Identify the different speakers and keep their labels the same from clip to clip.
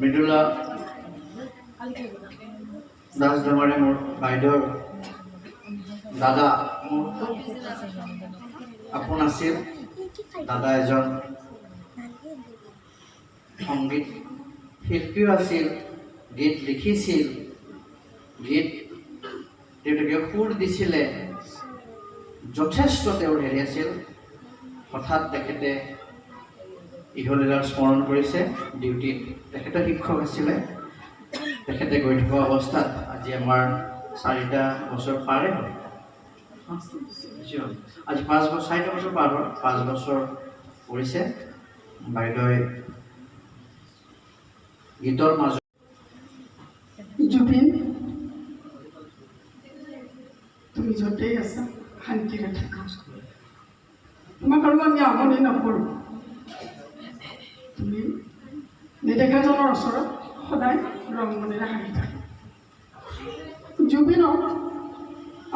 Speaker 1: মৃদুলা দাস দমাৰে মোৰ বাইদেউৰ দাদা, আপোন আছিল দাদা এজন সংগীত শিল্পীও আছিল গীত লিখিছিল, গীত তেওঁলোকে সুৰ দিছিলে, যথেষ্ট তেওঁৰ হেৰি আছিল, হঠাৎ তেখেতে ইহলীলাৰ স্মৰণ কৰিছে ডিউটিত তেখেতে শিক্ষক আছিলে। তেখেতে গৈ থকা অৱস্থাত আজি আমাৰ চাৰিটা বছৰ পাৰে হ'ল। আজি পাঁচ বছৰ, চাৰিটা বছৰ পাৰ হ'ল। পাঁচ বছৰ পৰিছে। বাইদেৱে গীতৰ মাজত
Speaker 2: জুবিন, তুমি য'তেই আছা শান্তিৰে থাকা। তোমাক আৰু আমি আমনি নকৰোঁ। তুমি নেদেখাজনৰ ওচৰত সদায় ৰংমনেৰে হাঁহি থাকা। জুবিনক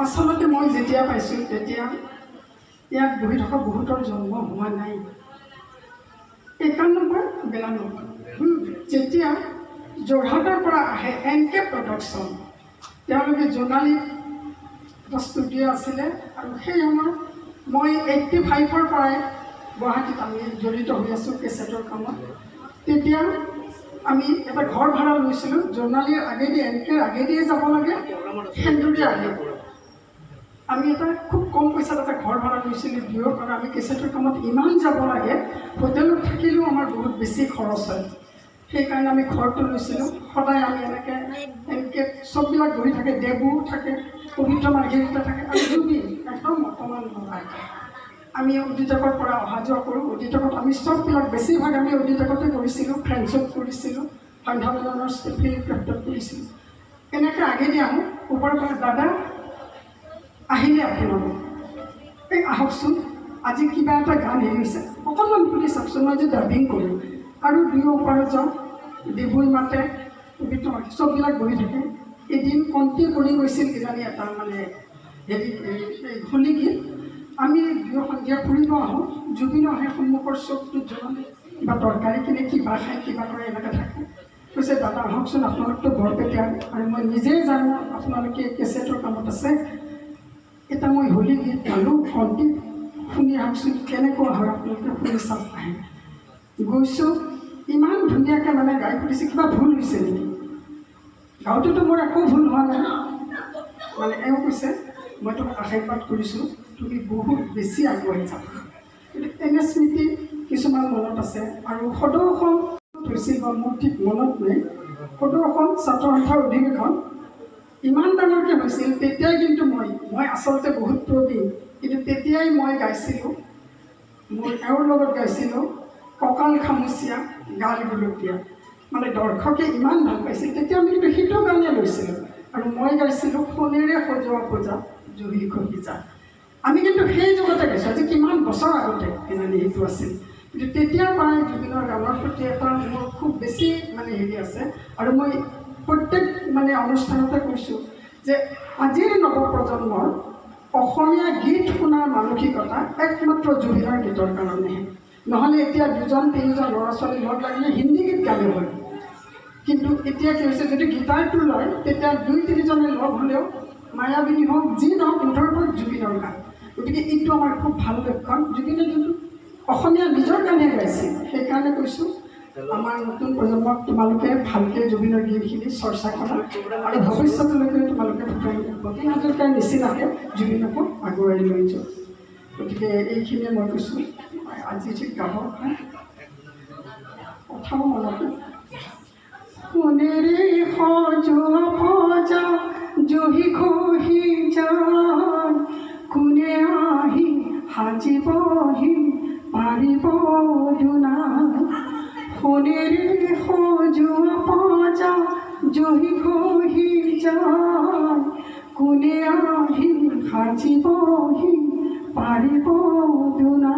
Speaker 2: আচলতে মই যেতিয়া পাইছোঁ তেতিয়া ইয়াত বহি থকা বহুতৰ জন্ম হোৱা নাই। একান্নব্বৈ বিৰান্নব্বৈ হুম, যেতিয়া যোৰহাটৰ পৰা আহে এন কে প্ৰডাকশ্যন তেওঁলোকে জোনালীত এটা ষ্টুডিঅ' আছিলে আৰু সেই সময়ত মই এইট্টি ফাইভৰ পৰাই গুৱাহাটীত আমি জড়িত হৈ আছোঁ কেছেটৰ কামত। তেতিয়া আমি এটা ঘৰ ভাড়া লৈছিলোঁ। জোনালীৰ আগেদি এন কেৰ আগেদিয়ে যাব লাগে সেন্দুৰীৰ আগেদি আমি এটা খুব কম পইচাত এটা ঘৰ ভাড়া লৈছিলোঁ বিহুৰ কাৰণে আমি কেছেটৰ কামত ইমান যাব লাগে হোটেলত থাকিলেও আমাৰ বহুত বেছি খৰচ হয়। সেইকাৰণে আমি ঘৰটো লৈছিলোঁ। সদায় আমি এনেকৈ এনেকৈ চববিলাক বহি থাকে দেবু থাকে পবিত্ৰ মাৰ্ঘেৰিটা থাকে। আৰু জুবিন একদম অকণমান নলাই আমি অডিটকৰ পৰা অহা যোৱা কৰোঁ। অডিটকত আমি চববিলাক বেছিভাগ আমি অডিটকতে কৰিছিলোঁ ফ্ৰেন্সত কৰিছিলোঁ সন্ধ্যা মিলনৰ ফিল্ড ক্ৰাফ্টত কৰিছিলোঁ। এনেকৈ আগেদি আহোঁ। ওপৰৰ পৰা দাদা আহিলে আপোনালোক। এই আহকচোন আজি কিবা এটা গান হেৰি হৈছে। অকণমান শুনি চাওকচোন মই যে ডাবিং কৰিম আৰু দুয়ো ওপৰত যাওঁ। ডিবুই মাতে পবিত্ৰ মাতে চববিলাক বহি থাকে। এদিন কণ্টি কৰি গৈছিল কিজানি এটা মানে হেৰি হোলী গীত। আমি দুয়ো সন্ধিয়া ফুৰিব আহোঁ জুবিনো আহে সন্মুখৰ চকটোত জ্বলালে কিবা তৰকাৰী কিনে কিবা খায় কিবা কৰে এনেকৈ থাকে। কৈছে দাদা আহকচোন আপোনালোকতো বৰপেটীয়া আৰু মই নিজেই জানো আপোনালোকে কেছেটৰ কামত আছে। এটা মই হোলী গীত গালোঁ কণ্টিত শুনি আহকচোন কেনেকুৱা হয় আপোনালোকে শুনি চাওক আহে। গৈছোঁ ইমান ধুনীয়াকৈ মানে গাই ফুৰিছে কিবা ভুল হৈছে নেকি? গাওঁতেতো মোৰ একো ভুল হোৱা নাই। মানে এওঁ কৈছে মই তোমাক আশীৰ্বাদ কৰিছোঁ তুমি বহুত বেছি আগুৱাই যাবা। কিন্তু এনে স্মৃতি কিছুমান মনত আছে আৰু সদৌখন হৈছিল বা মোৰ ঠিক মনত নাই। সদৌখন ছাত্ৰ সন্থাৰ অধিৱেশন ইমান ডাঙৰকৈ হৈছিল তেতিয়াই কিন্তু মই মই আচলতে বহুত প্ৰবীণ কিন্তু তেতিয়াই মই গাইছিলোঁ মোৰ এওঁৰ লগত গাইছিলোঁ কঁকাল খামুচীয়া গাল গুলপীয়া। মানে দৰ্শকে ইমান ভাল পাইছিল তেতিয়া আমি কিন্তু সেইটো গানেই লৈছিলোঁ। আৰু মই গাইছিলোঁ সোণেৰে সজোৱা পূজা। জুহি খহিজা আমি কিন্তু সেই যুগতে গাইছোঁ আজি কিমান বছৰ আগতে কিজানি সেইটো আছিল। কিন্তু তেতিয়াৰ পৰাই জুবিনৰ গানৰ প্ৰতি এটা মোৰ খুব বেছি মানে হেৰি আছে। আৰু মই প্ৰত্যেক মানে অনুষ্ঠানতে কৈছোঁ যে আজিৰ নৱপ্ৰজন্মৰ অসমীয়া গীত শুনাৰ মানসিকতা একমাত্ৰ জুবিনৰ গীতৰ কাৰণেহে। নহ'লে এতিয়া দুজন তিনিজন ল'ৰা ছোৱালী লগ লাগিলে হিন্দী গীত গালে হয়। কিন্তু এতিয়া কি হৈছে যদি গীটাৰটো লয় তেতিয়া দুই তিনিজনে লগ হ'লেও মায়াবিনী হওক যি নহওক মুঠৰ ওপৰত জুবিনৰ গান গতিকে এইটো আমাৰ খুব ভালো লক্ষণ। জুবিনে কিন্তু অসমীয়া নিজৰ গানহে গাইছিল সেইকাৰণে কৈছোঁ, আমাৰ নতুন প্ৰজন্মক তোমালোকে ভালকৈ জুবিনৰ গীতখিনি চৰ্চা কৰা আৰু ভৱিষ্যতলৈকে তোমালোকে ভূপেন হাজৰিকাৰ নিচিনাকৈ জুবিনকো আগুৱাই লৈ যোৱা। গতিকে এইখিনিয়ে মই কৈছোঁ। আজি ঠিক গাব কথাও মনত। সোণেৰে সজোৱা জহি খহি যায় কোনে আহি সাজিবহি পাৰিব দুনা সোণেৰে সজোৱা ভজা জহি খহি যায় কোনে আহি সাজিবহি পাৰিব দুনা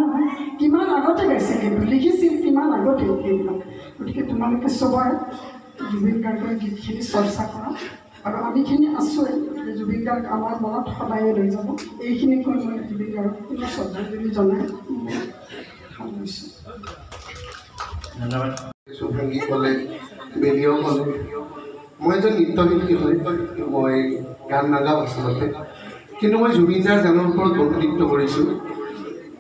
Speaker 2: কিমান আগতে গাইছে কিন্তু লিখিছিল কিমান আগতে সেইবিলাক গতিকে তোমালোকে চবৰে জুবিন গাৰ্গৰ গীতখিনি চৰ্চা কৰা। আৰু আমিখিনি আছোঁৱেই গতিকে জুবিন গাৰ্গ আমাৰ মনত সদায়ে লৈ যাব। এইখিনি কৈ মই জুবিন গাৰ্গক পুনৰ শ্ৰদ্ধাঞ্জলি জনাই
Speaker 1: ধন্যবাদ।
Speaker 3: ক'লে ক'লে মই এজন নৃত্যশিল্পী হয় মই গান নাগাওঁ আচলতে। কিন্তু মই জুবিনদাৰ গানৰ ওপৰত বহুত নৃত্য কৰিছোঁ।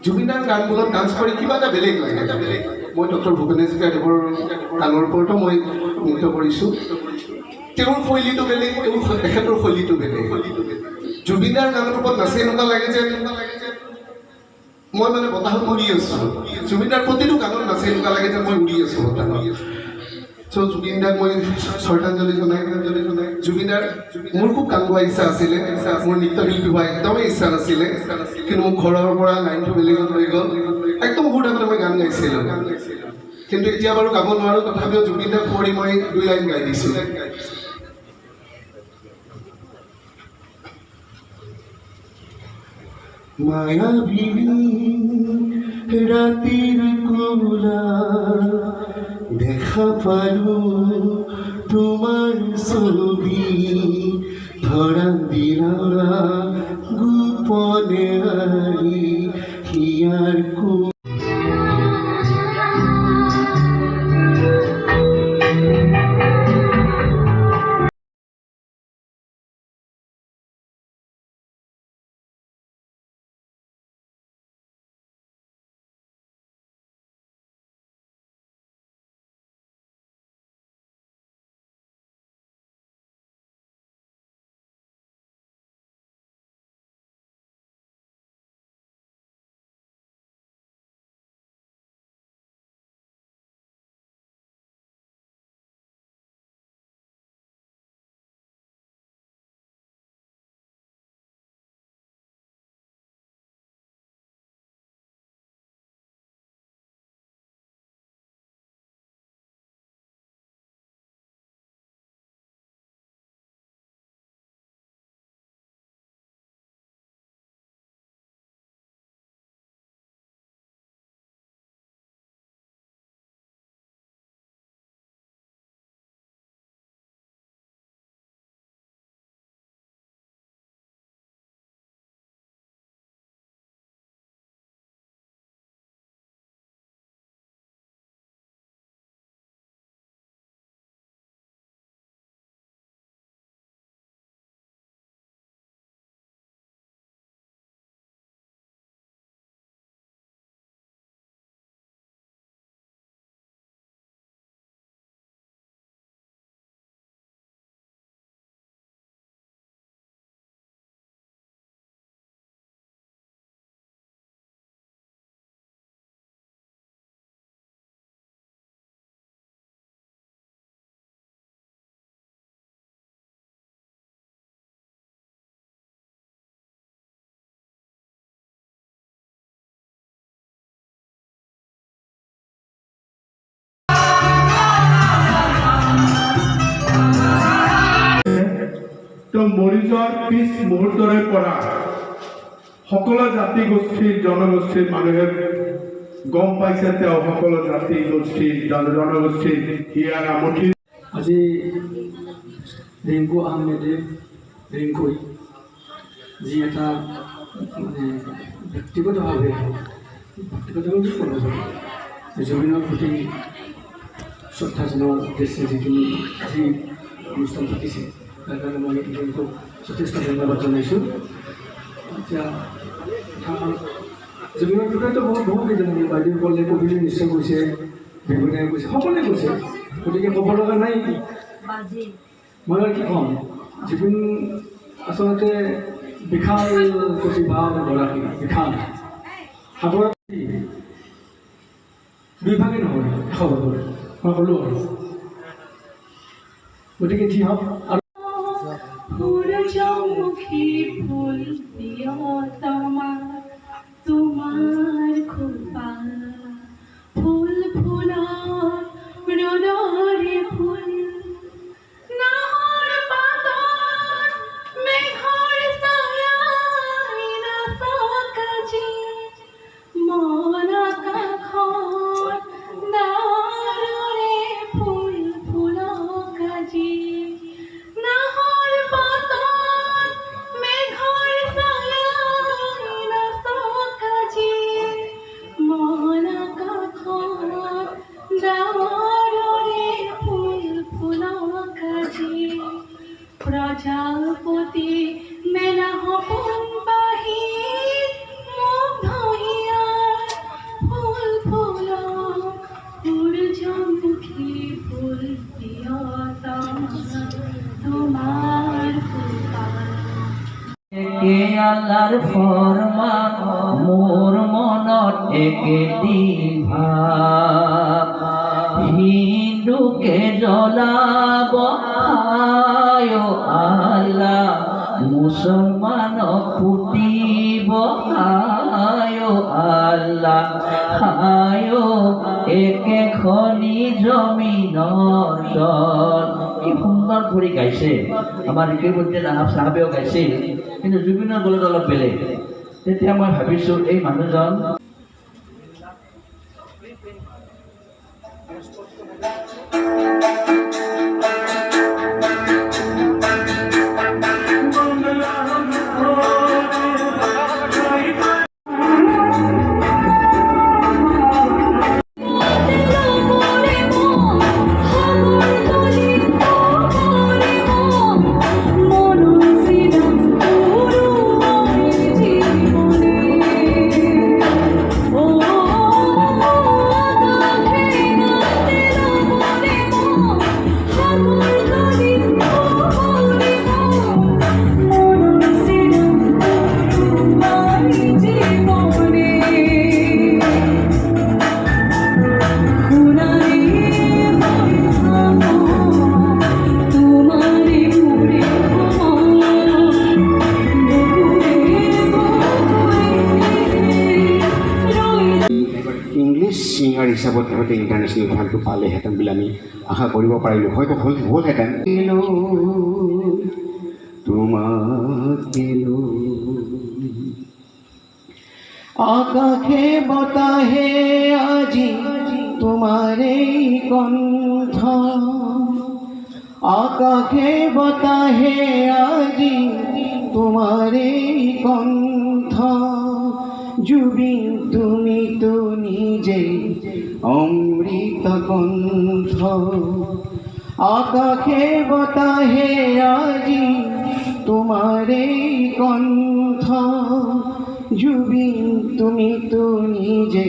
Speaker 3: জুবিনদাৰ গানবোৰত ডান্স কৰি কিবা এটা বেলেগ লাগে। এটা বেলেগ মই ডক্টৰ ভূপেন হাজৰিকাদেৱৰ গানৰ ওপৰতো মই নৃত্য কৰিছোঁ। তেওঁৰ শৈলীটো বেলেগ তেওঁৰ তেখেতৰ শৈলীটো বেলেগ। জুবিনদাৰ গানৰ ওপৰত নাচি এনেকুৱা লাগে যে মই মানে বতাহত উৰি আছোঁ। জুবিনদাৰ প্ৰতিটো গানত নাচে এনেকুৱা লাগে যে মই উৰি আছোঁ বতাহত। চ' জুবিনদাক মই শ্ৰদ্ধাঞ্জলি জনাই জনাই। জুবিনদাৰ, মোৰ খুব গান গোৱা ইচ্ছা আছিলে। মোৰ নৃত্যশিল্পী হোৱা একদমেই ইচ্ছা নাছিলে। কিন্তু মোক ঘৰৰ পৰা লাইনটো বেলেগত লৈ গ'ল। একদম সৰু থাকোঁতে মই গান গাইছিলোঁ। কিন্তু এতিয়া বাৰু গাব নোৱাৰোঁ। তথাপিও জুবিনদাক কৰি মই দুই লাইন গাই দিছোঁ। মায়াবিনী রাতির কুলা দেখা পালো তোমার ছবি ধরা দিলা
Speaker 4: তো মৰি যোৱাৰ পিছ মুহূৰ্তৰে পৰা সকলো জাতি গোষ্ঠীৰ জনগোষ্ঠীৰ মানুহে গম পাইছে তেওঁ সকলো জাতি গোষ্ঠী জন- জনগোষ্ঠীৰ হিয়াৰ আমঠি।
Speaker 5: আজি ৰিংকু আহমেদে, ৰিংকুই যি এটা মানে ব্যক্তিগতভাৱে ব্যক্তিগতভাৱে ক'ব জুবিনৰ প্ৰতি শ্ৰদ্ধা জনোৱাৰ উদ্দেশ্যে যিখিনি আজি অনুষ্ঠান পাতিছে তাৰ কাৰণে মই ৰিংকুক যথেষ্ট ধন্যবাদ জনাইছোঁ এতিয়া জুবিনৰ বিষয়েতো বহুত বহুত কেইজনে বাইদেউসকলে কবিলে নিশ্চয় কৈছে বিহুনে কৈছে সকলোৱে কৈছে গতিকে ক'ব লগা নাই মই আৰু কি ক'ম জুবিন আচলতে বিশাল প্ৰতিভা গৰাকী বিশাল সাগৰত দুই ভাগে নহয় এশ ভাগৰ মই ক'লোঁ আৰু গতিকে যি হওক
Speaker 6: আল্লাহর ফরমান মোর মনত একে হিন্দুকে জ্বলাব আল্লাহ, মুসলমান ফুটিব, আয় আল্লাহ। আয় একে খনি জমিনৰ তল কি সুন্দৰ কৰি গাইছে। আমাৰ ইতিমধ্যে ৰাহাব চাহাবেও গাইছে। কিন্তু জুবিনৰ গলত অলপ বেলেগ। তেতিয়া মই ভাবিছোঁ, এই মানুহজন
Speaker 7: ইংলিছ ছিংগাৰ হিচাপত সিহঁতে ইণ্টাৰনেশ্যনেল ভালটো পালেহেঁতেন বুলি আমি আশা কৰিব পাৰিলোঁ। হয়তো হ'ল, হ'লহেঁতেন। আকাশে বতাহে আজি তোমাৰে কণ্ঠ। আকাশে বতাহে আজি তোমাৰে কণ্ঠ। জুবিন তুমি তো নিজে অমৃত কণ্ঠ আকাশে বতাহে আজি তোমারে কণ্ঠ। জুবিন তুমি তো নিজে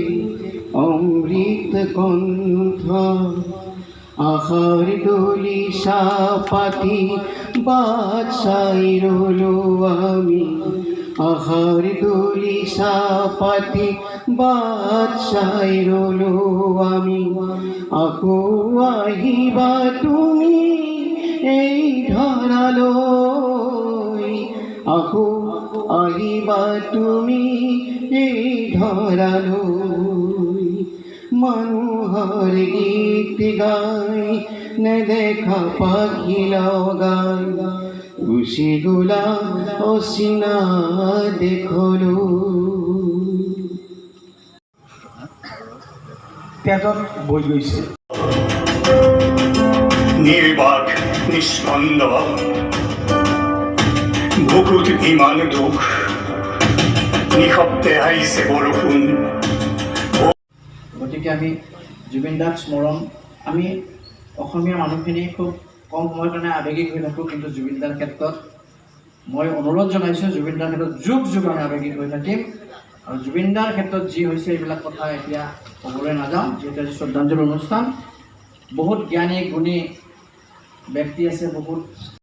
Speaker 7: অমৃত কণ্ঠ আহার দলি সাপাতি বাদশাই রলো আমি। আহার সাপাতি বাদশাই রলো আমি। আকো আহিবা তুমি এই ধরালো আকো আহিবা তুমি এই ধরালো মানুহৰ গীত গাই নেদেখা পাখি লগাই গুচি গোলা অচিনা দেখল।
Speaker 4: তেজত বৈ গৈছে।
Speaker 8: নির্বাক নিস্পন্দ বুকুত ইমান দুখ নিশব্দে আহিছে বৰষুণ।
Speaker 1: গতিকে আমি জুবিন দাক স্মৰণ আমি অসমীয়া মানুহখিনি খুব কম সময়ৰ কাৰণে আৱেগিক হৈ থাকোঁ কিন্তু জুবিন দাৰ ক্ষেত্ৰত মই অনুৰোধ জনাইছোঁ জুবিন দাৰ ক্ষেত্ৰত যুগ যুগ আমি আৱেগিক হৈ থাকিম। আৰু জুবিন দাৰ ক্ষেত্ৰত যি হৈছে এইবিলাক কথা এতিয়া ক'বলৈ নাযাওঁ যিহেতু আজি শ্ৰদ্ধাঞ্জলি অনুষ্ঠান। বহুত জ্ঞানী গুণী ব্যক্তি আছে বহুত